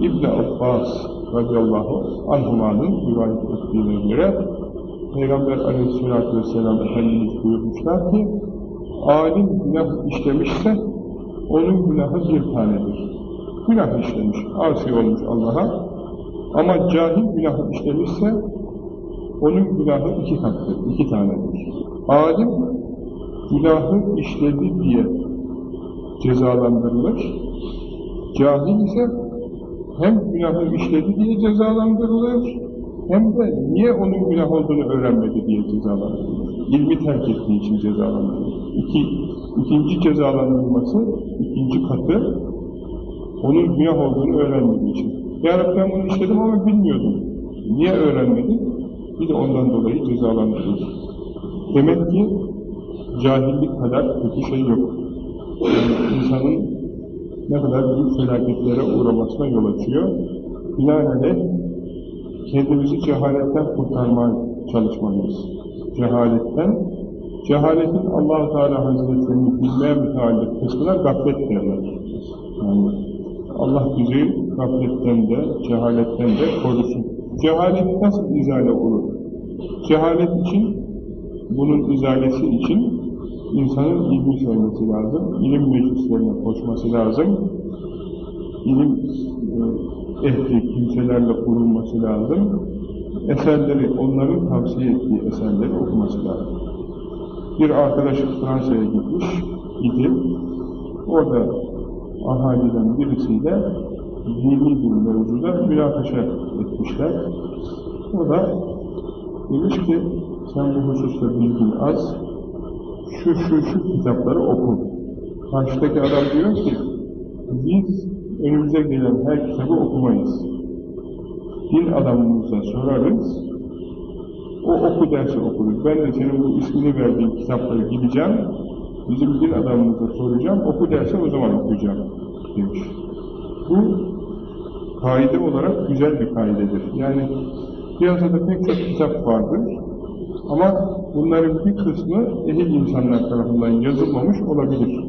İbn Abbas radıyallahu anhumanın rivayet ettiğine göre Peygamber aleyhissalatü vesselam Efendimiz buyurmuşlar ki alim günah işlemişse onun günahı bir tanedir. Günah işlemiş, asi olmuş Allah'a ama cahil günah işlemişse onun günahı iki kattır, iki tanedir. Alim günahı işledi diye cezalandırılır. Cahil ise hem günahı işledi diye cezalandırılır, hem de niye onun günah olduğunu öğrenmedi diye cezalandırılır. İlmi terk ettiği için cezalandırılır. İki, ikinci cezalandırılması, ikinci katı, onun günah olduğunu öğrenmediği için. Ya Rabbi ben bunu işledim ama bilmiyordum. Niye öğrenmedin? Bir de ondan dolayı cezalandırılır. Demek ki cahillik kadar kötü şey yok. Yani insanın ne kadar büyük felaketlere uğramasına yol açıyor. Binaenaleyh kendimizi cehaletten kurtarmaya çalışmalıyız. Cehaletten, cehaletin allah Teala Hazretlerini bilmeye müteallik kısmına gaflet derler. Yani Allah bizi gafletten de, cehaletten de korusun. Cehalet nasıl izale olur? Cehalet için, bunun izalesi için insanın ilmi sevmesi lazım, ilim meclislerine koşması lazım, ilim e, ehli kimselerle kurulması lazım, eserleri, onların tavsiye ettiği eserleri okuması lazım. Bir arkadaş Fransa'ya gitmiş, gidip orada ahaliden birisiyle dini bir mevzuda münakaşa etmişler. O da demiş ki, sen bu hususta bilgin az, şu şu şu kitapları oku. Karşıdaki adam diyor ki, biz önümüze gelen her kitabı okumayız. Din adamımıza sorarız, o oku dersi okuruz. Ben de senin bu ismini verdiğin kitapları gideceğim, bizim din adamımıza soracağım, oku dersi o zaman okuyacağım demiş. Bu kaide olarak güzel bir kaidedir. Yani piyasada pek çok kitap vardır ama bunların bir kısmı ehil insanlar tarafından yazılmamış olabilir.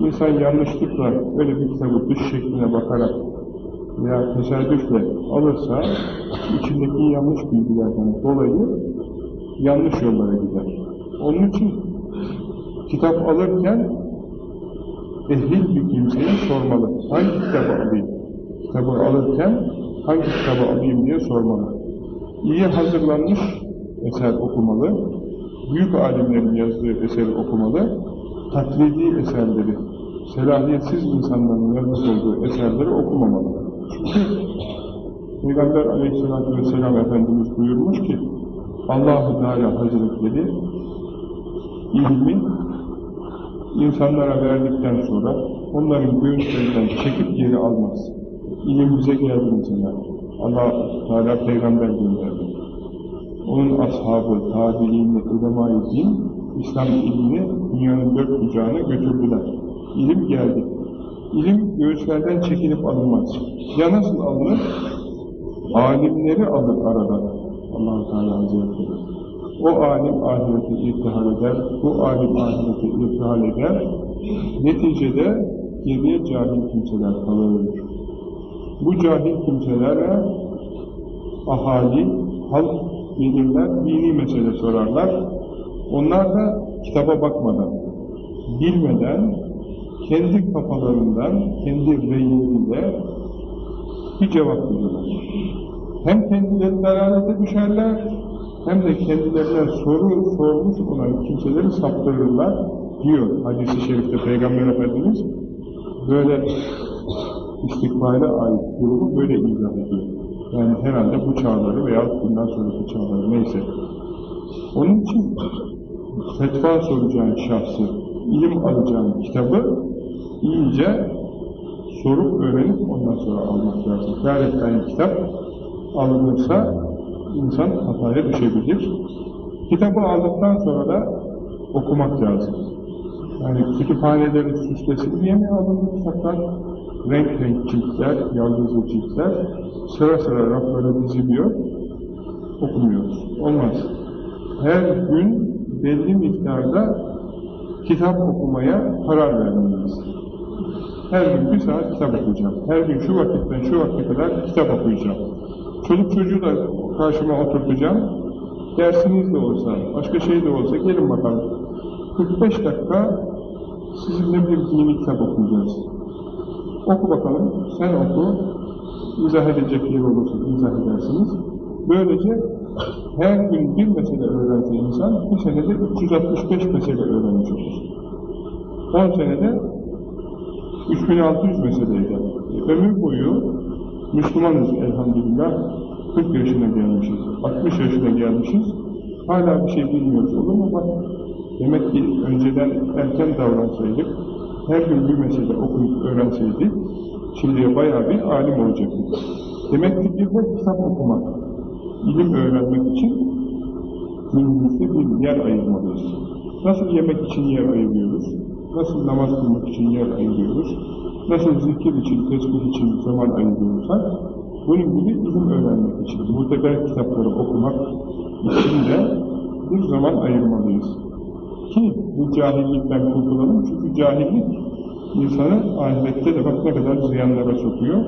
İnsan yanlışlıkla öyle bir kitabı dış şekline bakarak veya tesadüfle alırsa içindeki yanlış bilgilerden dolayı yanlış yollara gider. Onun için kitap alırken ehil bir kimseye sormalı. Hangi kitabı alayım? Kitabı alırken hangi kitabı alayım diye sormalı. İyi hazırlanmış eser okumalı. Büyük alimlerin yazdığı eseri okumalı. Taklidi eserleri, selahiyetsiz insanların yazmış olduğu eserleri okumamalı. Çünkü Peygamber aleyhissalatü vesselam Efendimiz buyurmuş ki Allah-u Teala Hazretleri ilmi insanlara verdikten sonra onların göğüslerinden çekip geri almaz. İlim bize geldi mesela. Allah Teala peygamber gönderdi. Onun ashabı, tabiini, ulema-i din, İslam ilmini dünyanın dört bucağına götürdüler. İlim geldi. İlim göğüslerden çekilip alınmaz. Ya nasıl alınır? Alimleri alır aradan. allah Teala Hazretleri. O alim ahireti irtihal eder, bu alim ahireti irtihal eder. Neticede geriye cahil kimseler kalır. Bu cahil kimselere ahali, halk gelirler, dini mesele sorarlar. Onlar da kitaba bakmadan, bilmeden, kendi kafalarından, kendi reyleriyle bir cevap verirler. Hem kendileri dalalete düşerler, hem de kendilerine soru sormuş olan kimseleri saptırırlar diyor hadisi şerifte Peygamber Efendimiz böyle istikbale ait durumu böyle izah ediyor. Yani herhalde bu çağları veya bundan sonraki çağları neyse. Onun için fetva soracağın şahsı, ilim alacağın kitabı iyice sorup öğrenip ondan sonra almak lazım. Gayretten kitap alınırsa insan hataya düşebilir. Kitabı aldıktan sonra da okumak lazım. Yani kütüphanelerin süslesin diye mi alındı kitaplar? Renk renk ciltler, yaldızlı ciltler, sıra sıra raflara diziliyor, okumuyoruz. Olmaz. Her gün belli miktarda kitap okumaya karar vermeliyiz. Her gün bir saat kitap okuyacağım. Her gün şu vakitten şu vakte kadar kitap okuyacağım. Çoluk çocuğu da karşıma oturtacağım. Dersiniz de olsa, başka şey de olsa gelin bakalım. 45 dakika sizinle bir dini kitap okuyacağız. Oku bakalım, sen oku. İzah edecek yer olursa izah edersiniz. Böylece her gün bir mesele öğrense insan, bir senede 365 mesele öğrenmiş olur. 10 senede 3600 meseleydi. Ömür boyu Müslümanız elhamdülillah. 40 yaşına gelmişiz, 60 yaşına gelmişiz. Hala bir şey bilmiyoruz olur mu? Bak, demek ki önceden erken davransaydık, her gün bir mesele okuyup öğrenseydik, şimdiye bayağı bir alim olacaktık. Demek ki bir de kitap okumak, ilim öğrenmek için günümüzde bir yer ayırmalıyız. Nasıl yemek için yer ayırıyoruz? Nasıl namaz kılmak için yer ayırıyoruz? Nasıl zikir için, tesbih için zaman ayırıyorsak, bunun gibi ilim öğrenmek için, muteber kitapları okumak için de bir zaman ayırmalıyız. Ki bu cahillikten kurtulalım. Çünkü cahillik insanı ahirette de bak ne kadar ziyanlara sokuyor.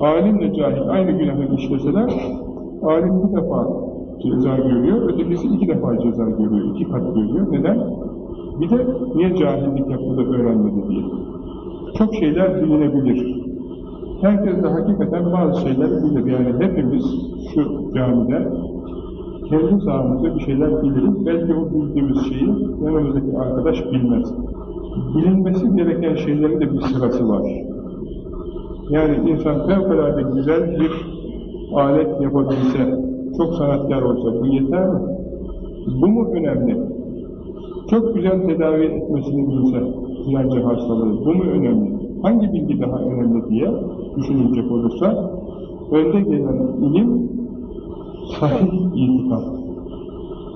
Alimle cahil aynı günahı işleseler, alim bir defa ceza görüyor, ötekisi iki defa ceza görüyor, iki kat görüyor. Neden? Bir de niye cahillik yaptı da öğrenmedi diye. Çok şeyler bilinebilir. Herkes de hakikaten bazı şeyler bilir. Yani hepimiz şu camide kendi sahamızda bir şeyler biliriz. Belki o bildiğimiz şeyi yanımızdaki arkadaş bilmez. Bilinmesi gereken şeylerin de bir sırası var. Yani insan fevkalade güzel bir alet yapabilse, çok sanatkar olsa bu yeter mi? Bu mu önemli? Çok güzel tedavi etmesini bilse filanca hastalığı, bu mu önemli? Hangi bilgi daha önemli diye düşünülecek olursa, önde gelen ilim, sahih itikat.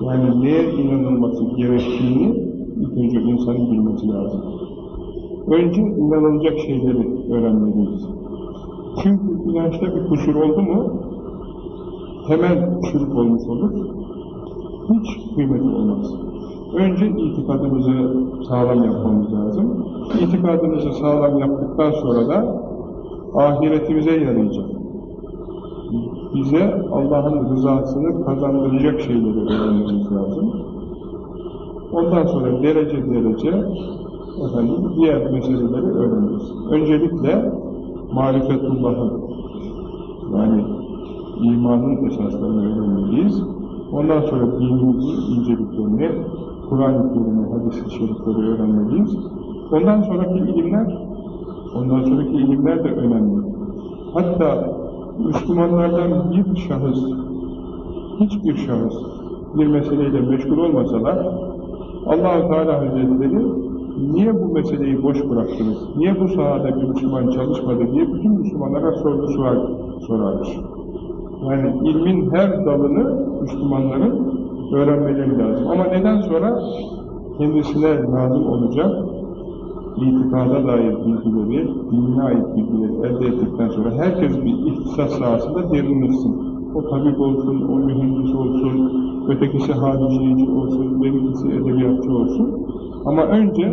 Yani neye inanılması gerektiğini ilk önce insanın bilmesi lazım. Önce inanılacak şeyleri öğrenmeliyiz. Çünkü inançta bir kusur oldu mu, temel çürük olmuş olur, hiç kıymeti olmaz. Önce itikadımızı sağlam yapmamız lazım. İtikadımızı sağlam yaptıktan sonra da ahiretimize yarayacak. Bize Allah'ın rızasını kazandıracak şeyleri öğrenmemiz lazım. Ondan sonra derece derece efendim, diğer meseleleri öğreniriz. Öncelikle marifetullah'ın yani imanın esaslarını öğrenmeliyiz. Ondan sonra dinimizin inceliklerini, Kur'an-ı Kerim'i, hadis-i şerifleri öğrenmeliyiz. Ondan sonraki ilimler, ondan sonraki ilimler de önemli. Hatta Müslümanlardan bir şahıs, hiçbir şahıs bir meseleyle meşgul olmasalar, allah Teala Hazretleri niye bu meseleyi boş bıraktınız, niye bu sahada bir Müslüman çalışmadı diye bütün Müslümanlara sordu sual sorarmış. Yani ilmin her dalını Müslümanların öğrenmeleri lazım. Ama neden sonra kendisine lazım olacak itikada dair bilgileri, dinine ait bilgileri elde ettikten sonra herkes bir ihtisas sahasında derinleşsin. O tabip olsun, o mühendis olsun, ötekisi hadiseci olsun, benimkisi edebiyatçı olsun. Ama önce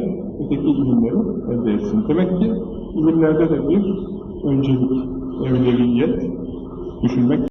öteki ilimleri elde etsin. Demek ki ilimlerde de bir öncelik, evleviyet düşünmek